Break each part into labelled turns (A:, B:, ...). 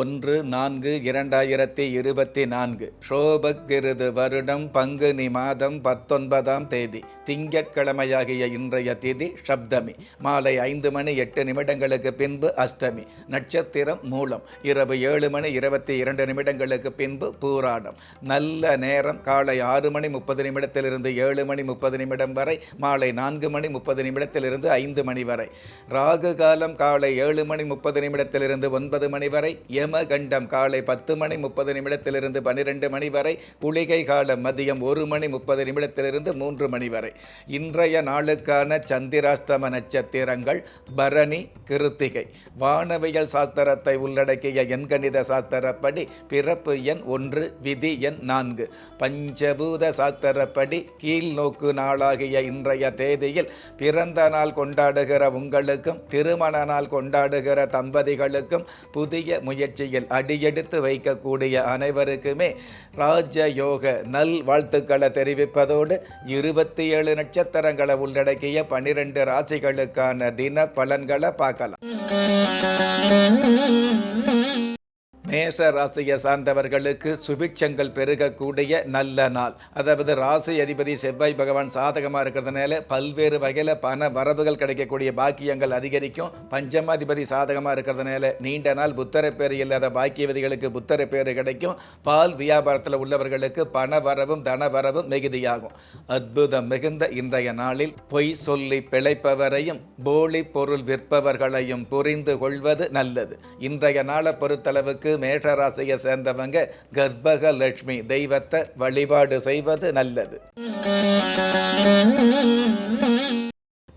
A: ஒன்று நான்கு இரண்டாயிரத்தி இருபத்தி நான்கு. ஷோபக்கிருது வருடம் பங்குனி மாதம் பத்தொன்பதாம் தேதி. திங்கட்கிழமையாகிய இன்றைய திதி சப்தமி. மாலை ஐந்து மணி எட்டு நிமிடங்களுக்கு பின்பு அஷ்டமி. நட்சத்திரம் மூலம். இரவு ஏழு மணி இருபத்தி இரண்டு நிமிடங்களுக்கு பின்பு பூராடம். நல்ல நேரம். காலை ஆறு மணி முப்பது நிமிடத்திலிருந்து ஏழு மணி முப்பது நிமிடம் வரை. மாலை நான்கு மணி முப்பது நிமிடத்திலிருந்து ஐந்து மணி வரை. ராகு காலம் காலை ஏழு மணி முப்பது நிமிடத்திலிருந்து ஒன்பது மணி வரை. எம். யமகண்டம் காலை பத்து மணி முப்பது நிமிடத்திலிருந்து பன்னிரெண்டு மணி வரை குளிகை காலம் மதியம் ஒரு மணி முப்பது நிமிடத்திலிருந்து மூன்று மணி வரை. இன்றைய நாளுக்கான சந்திராஷ்டம நட்சத்திரங்கள் பரணி கிருத்திகை. வானவியல் சாஸ்திரத்தை உள்ளடக்கிய எண்கணித சாஸ்திரப்படி பிறப்பு எண் ஒன்று விதி எண் நான்கு. பஞ்சபூத சாஸ்திரப்படி கீழ் நோக்கு நாளாகிய இன்றைய தேதியில் பிறந்த நாள் கொண்டாடுகிற உங்களுக்கும் திருமண நாள் கொண்டாடுகிற தம்பதிகளுக்கும் புதிய முயற்சி முயற்சியில் அடியெடுத்து வைக்கக்கூடிய அனைவருக்குமே ராஜயோக நல் வாழ்த்துக்களை தெரிவிப்பதோடு இருபத்தி ஏழு நட்சத்திரங்களை உள்ளடக்கிய பனிரெண்டு ராசிகளுக்கான தின பலன்களை பார்க்கலாம். மேஷ ராசியை சார்ந்தவர்களுக்கு சுபிட்சங்கள் பெருகக்கூடிய நல்ல நாள். அதாவது ராசி அதிபதி செவ்வாய் பகவான் சாதகமாக இருக்கிறதுனால பல்வேறு வகையில் பண வரவுகள் கிடைக்கக்கூடிய பாக்கியங்கள் அதிகரிக்கும். பஞ்சமாதிபதி சாதகமாக இருக்கிறதுனால நீண்ட நாள் புத்தர பேர் இல்லாத பாக்கியவதிகளுக்கு புத்தர பேர் கிடைக்கும். பால் வியாபாரத்தில் உள்ளவர்களுக்கு பண வரவும் தன வரவும் மிகுதியாகும். அற்புதம் மிகுந்த இன்றைய நாளில் பொய் சொல்லி பிழைப்பவரையும் போலி பொருள் விற்பவர்களையும் புரிந்து கொள்வது நல்லது. இன்றைய நாளை பொறுத்தளவுக்கு மேஷராசியை சேர்ந்தவங்க கர்ப்பக லட்சுமி தெய்வத்தை வழிபாடு செய்வது நல்லது.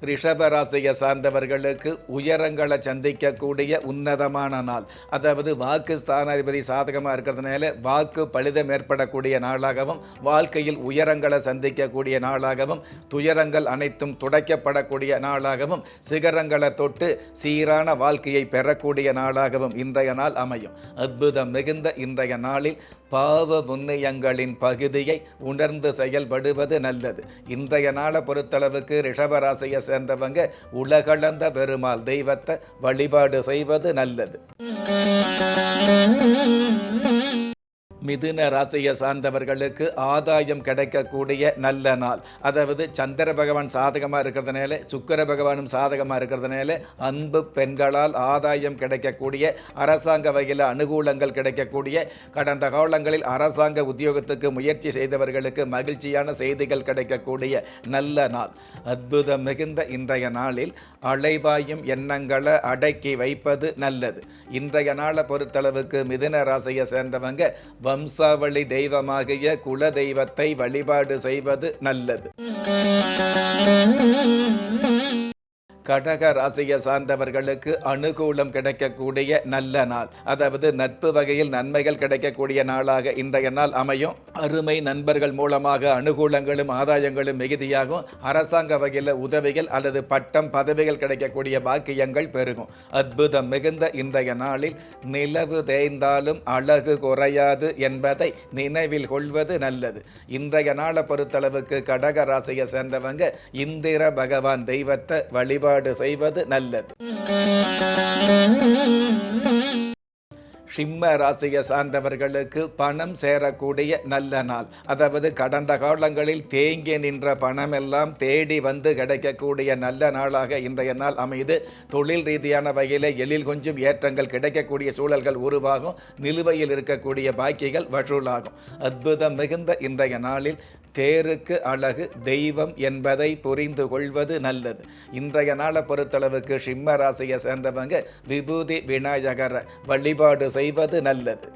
A: ரிஷபராசியை சார்ந்தவர்களுக்கு உயரங்களை சந்திக்கக்கூடிய உன்னதமான நாள். அதாவது வாக்கு ஸ்தானாதிபதி சாதகமாக இருக்கிறதுனால வாக்கு பழுதம் ஏற்படக்கூடிய நாளாகவும் வாழ்க்கையில் உயரங்களை சந்திக்கக்கூடிய நாளாகவும் துயரங்கள் அனைத்தும் துடைக்கப்படக்கூடிய நாளாகவும் சிகரங்களை தொட்டு சீரான வாழ்க்கையை பெறக்கூடிய நாளாகவும் இன்றைய நாள் அமையும். அற்புதம் மிகுந்த இன்றைய நாளில் பாவ புண்ணியங்களின் பகுதியை உணர்ந்து செயல்படுவது நல்லது. இன்றைய நாளை பொறுத்தளவுக்கு ரிஷபராசியை சேர்ந்தவங்க உலகளந்த பெருமாள் தெய்வத்தை வழிபாடு செய்வது நல்லது. மிதுன ராசியை சார்ந்தவர்களுக்கு ஆதாயம் கிடைக்கக்கூடிய நல்ல நாள். அதாவது சந்திர பகவான் சாதகமாக இருக்கிறதுனால சுக்கர பகவானும் சாதகமாக இருக்கிறதுனால அன்பு பெண்களால் ஆதாயம் கிடைக்கக்கூடிய அரசாங்க வகையில் அனுகூலங்கள் கிடைக்கக்கூடிய கடந்த காலங்களில் அரசாங்க உத்தியோகத்துக்கு முயற்சி செய்தவர்களுக்கு மகிழ்ச்சியான செய்திகள் கிடைக்கக்கூடிய நல்ல நாள். அற்புதம் மிகுந்த இன்றைய நாளில் அலைபாயும் எண்ணங்களை அடக்கி வைப்பது நல்லது. இன்றைய நாளை பொறுத்தளவுக்கு மிதுன ராசியை சேர்ந்தவங்க வம்சாவளி தெய்வமாகிய குல தெய்வத்தை வழிபாடு செய்வது நல்லது. கடக ராசியை சார்ந்தவர்களுக்கு அனுகூலம் கிடைக்கக்கூடிய நல்ல நாள். அதாவது நட்பு வகையில் நன்மைகள் கிடைக்கக்கூடிய நாளாக இன்றைய நாள் அமையும். அருமை நண்பர்கள் மூலமாக அனுகூலங்களும் ஆதாயங்களும் மிகுதியாகும். அரசாங்க வகையில் உதவிகள் அல்லது பட்டம் பதவிகள் கிடைக்கக்கூடிய பாக்கியங்கள் பெருகும். அற்புதம் மிகுந்த இன்றைய நாளில் நிலவு தேய்ந்தாலும் அழகு குறையாது என்பதை நினைவில் கொள்வது நல்லது. இன்றைய நாளை பொறுத்தளவுக்கு கடக ராசியை சேர்ந்தவங்க இந்திர பகவான் தெய்வத்தை வழிபாடு செய்வது நல்லது. சிம்ம ராசியை சார்ந்தவர்களுக்கு பணம் சேரக்கூடிய நல்ல நாள். அதாவது கடந்த காலங்களில் தேங்கி நின்ற பணம் எல்லாம் தேடி வந்து கிடைக்கக்கூடிய நல்ல நாளாக இன்றைய நாள் அமைது தொழில் ரீதியான வகையில் எழில் கொஞ்சம் ஏற்றங்கள் கிடைக்கக்கூடிய சூழல்கள் உருவாகும். நிலுவையில் இருக்கக்கூடிய பாக்கிகள் வசூலாகும். அற்புதம் மிகுந்த இன்றைய நாளில் தேருக்கு அழகு தெய்வம் என்பதை புரிந்து கொள்வது நல்லது. இன்றைய நாளை பொறுத்தளவுக்கு சிம்ம ராசியை சேர்ந்தவங்க விபூதி விநாயகரை வழிபாடு செய்வது நல்லது.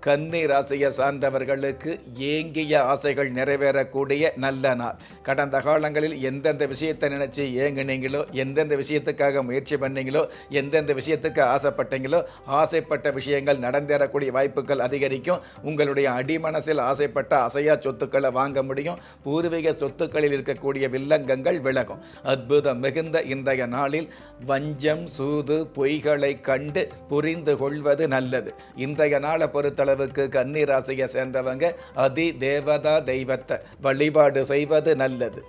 A: கன்னி ராசியை சார்ந்தவர்களுக்கு ஏங்கிய ஆசைகள் நிறைவேறக்கூடிய நல்ல நாள். கடந்த காலங்களில் எந்தெந்த விஷயத்தை நினச்சி ஏங்குனீங்களோ எந்தெந்த விஷயத்துக்காக முயற்சி பண்ணீங்களோ எந்தெந்த விஷயத்துக்கு ஆசைப்பட்டீங்களோ ஆசைப்பட்ட விஷயங்கள் நடந்தேறக்கூடிய வாய்ப்புகள் அதிகரிக்கும். உங்களுடைய அடிமனசில் ஆசைப்பட்ட அசையா சொத்துக்களை வாங்க முடியும். பூர்வீக சொத்துக்களில் இருக்கக்கூடிய வில்லங்கங்கள் விலகும். அற்புதம் மிகுந்த இன்றைய நாளில் வஞ்சம் சூது பொய்களை கண்டு புரிந்து கொள்வது நல்லது. இன்றைய நாளை அளவுக்கு கன்னி ராசியை சேர்ந்தவங்க அதி தேவதா தெய்வத்தை வழிபாடு செய்வது நல்லது.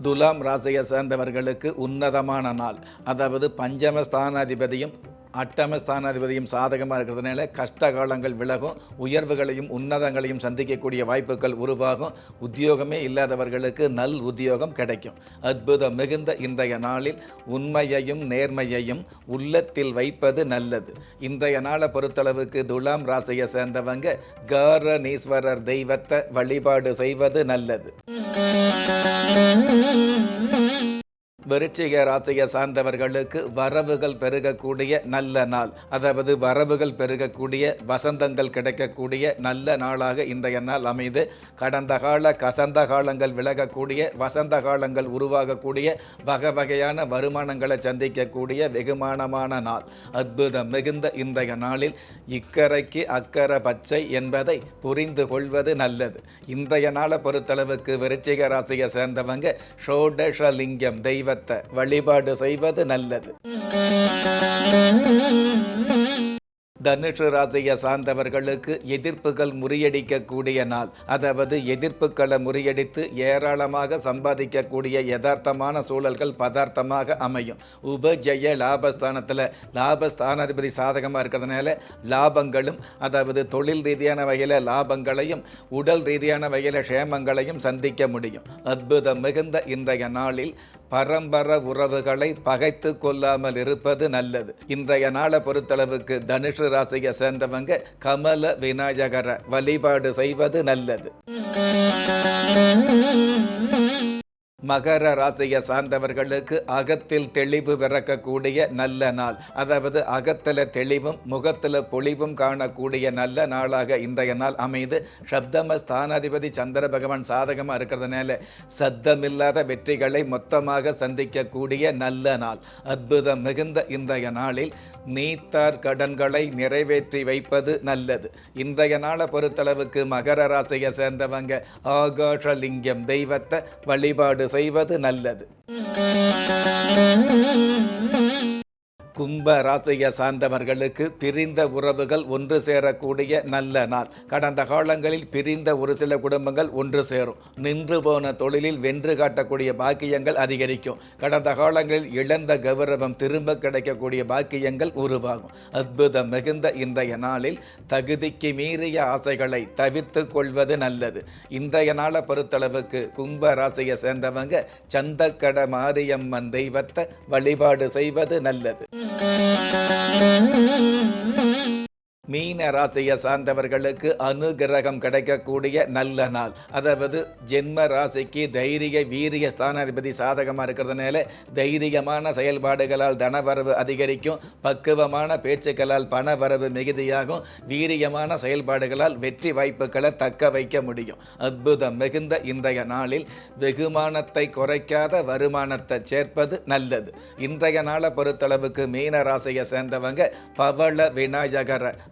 A: துலாம் ராசியை சேர்ந்தவர்களுக்கு உன்னதமான நாள். அதாவது பஞ்சமஸ்தானாதிபதியும் அட்டம ஸ்தானாதிபதியும் சாதகமாக இருக்கிறதுனால கஷ்ட காலங்கள் விலகும் உயர்வுகளையும் உன்னதங்களையும் சந்திக்கக்கூடிய வாய்ப்புகள் உருவாகும். உத்தியோகமே இல்லாதவர்களுக்கு நல் உத்தியோகம் கிடைக்கும். அற்புதம் மிகுந்த இன்றைய நாளில் உண்மையையும் நேர்மையையும் உள்ளத்தில் வைப்பது நல்லது. இன்றைய நாளை பொறுத்தளவுக்கு துலாம் ராசியை சேர்ந்தவங்க காரணீஸ்வரர் தெய்வத்தை வழிபாடு செய்வது நல்லது. விருச்சிக ராசியை சார்ந்தவர்களுக்கு வரவுகள் பெருகக்கூடிய நல்ல நாள். அதாவது வரவுகள் பெருகக்கூடிய வசந்தங்கள் கிடைக்கக்கூடிய நல்ல நாளாக இன்றைய நாள் அமைது கடந்த கால கசந்த காலங்கள் விலகக்கூடிய வசந்த காலங்கள் உருவாகக்கூடிய வகை வகையான வருமானங்களை சந்திக்கக்கூடிய வெகுமானமான நாள். அற்புதம் மிகுந்த இன்றைய நாளில் இக்கரைக்கு அக்கறை பச்சை என்பதை புரிந்து கொள்வது நல்லது. இன்றைய நாளை பொறுத்தளவுக்கு விருச்சிக ராசியை சேர்ந்தவங்க ஷோடஷலிங்கம் தெய்வ தெய்வத்தை வழிபாடு செய்வது நல்லது. தனுஷு ராசியை சார்ந்தவர்களுக்கு எதிர்ப்புகள் முறியடிக்கக்கூடிய நாள். அதாவது எதிர்ப்புகளை முறியடித்து ஏராளமாக சம்பாதிக்கக்கூடிய யதார்த்தமான சூழல்கள் பதார்த்தமாக அமையும். உபஜய லாபஸ்தானத்தில் லாபஸ்தானாதிபதி சாதகமாக இருக்கிறதுனால லாபங்களும் அதாவது தொழில் ரீதியான வகையில் லாபங்களையும் உடல் ரீதியான வகையில் க்ஷேமங்களையும் சந்திக்க முடியும். அற்புதம் மிகுந்த இன்றைய நாளில் பரம்பர உறவுகளை பகைத்து கொள்ளாமல் இருப்பது நல்லது. இன்றைய நாளை பொறுத்தளவுக்கு தனுஷு ராசியை சேர்ந்தவங்க கமல விநாயகரை வழிபாடு செய்வது நல்லது. மகர ராசியை சார்ந்தவர்களுக்கு அகத்தில் தெளிவு பிறக்கக்கூடிய நல்ல நாள். அதாவது அகத்தில் தெளிவும் முகத்தில் பொலிவும் காணக்கூடிய நல்ல நாளாக இன்றைய நாள் அமைது சப்தம ஸ்தானாதிபதி சந்திர பகவான் சாதகமாக இருக்கிறதுனால சத்தமில்லாத வெற்றிகளை மொத்தமாக சந்திக்கக்கூடிய நல்ல நாள். அற்புதம் மிகுந்த இன்றைய நாளில் நீத்தார் கடன்களை நிறைவேற்றி வைப்பது நல்லது. இன்றைய நாளை பொறுத்தளவுக்கு மகர ராசியை சேர்ந்தவங்க ஆகாஷலிங்கம் தெய்வத்தை வழிபாடு செய்வது நல்லது. கும்ப ராசியை சார்ந்தவர்களுக்கு பிரிந்த உறவுகள் ஒன்று சேரக்கூடிய நல்ல நாள். கடந்த காலங்களில் பிரிந்த ஒரு சில குடும்பங்கள் ஒன்று சேரும். நின்று போன தொழிலில் வென்று காட்டக்கூடிய பாக்கியங்கள் அதிகரிக்கும். கடந்த காலங்களில் இழந்த கௌரவம் திரும்ப கிடைக்கக்கூடிய பாக்கியங்கள் உருவாகும். அற்புதம் மிகுந்த இன்றைய நாளில் தகுதிக்கு மீறிய ஆசைகளை தவிர்த்து கொள்வது நல்லது. இன்றைய நாளை பொறுத்தளவுக்கு கும்ப ராசியை சேர்ந்தவங்க சந்தக்கட மாரியம்மன் தெய்வத்தை வழிபாடு செய்வது நல்லது. Thank you. மீன ராசியை சார்ந்தவர்களுக்கு அனுகிரகம் கிடைக்கக்கூடிய நல்ல நாள். அதாவது ஜென்ம ராசிக்கு தைரிய வீரிய ஸ்தானாதிபதி சாதகமாக இருக்கிறதுனால தைரியமான செயல்பாடுகளால் தனவரவு அதிகரிக்கும். பக்குவமான பேச்சுக்களால் பணவரவு மிகுதியாகும். வீரியமான செயல்பாடுகளால் வெற்றி வாய்ப்புகளை தக்க வைக்க முடியும். அற்புதம் மிகுந்த இன்றைய நாளில் வெகுமானத்தை குறைக்காத வருமானத்தை சேர்ப்பது நல்லது. இன்றைய நாளை பொறுத்தளவுக்கு மீன ராசியை சேர்ந்தவங்க பவள விநாயகரை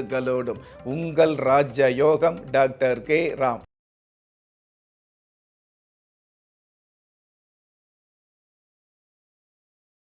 A: வாழ்த்துக்களோடும் உங்கள் ராஜ்ய யோகம் டாக்டர் கே. ராம்.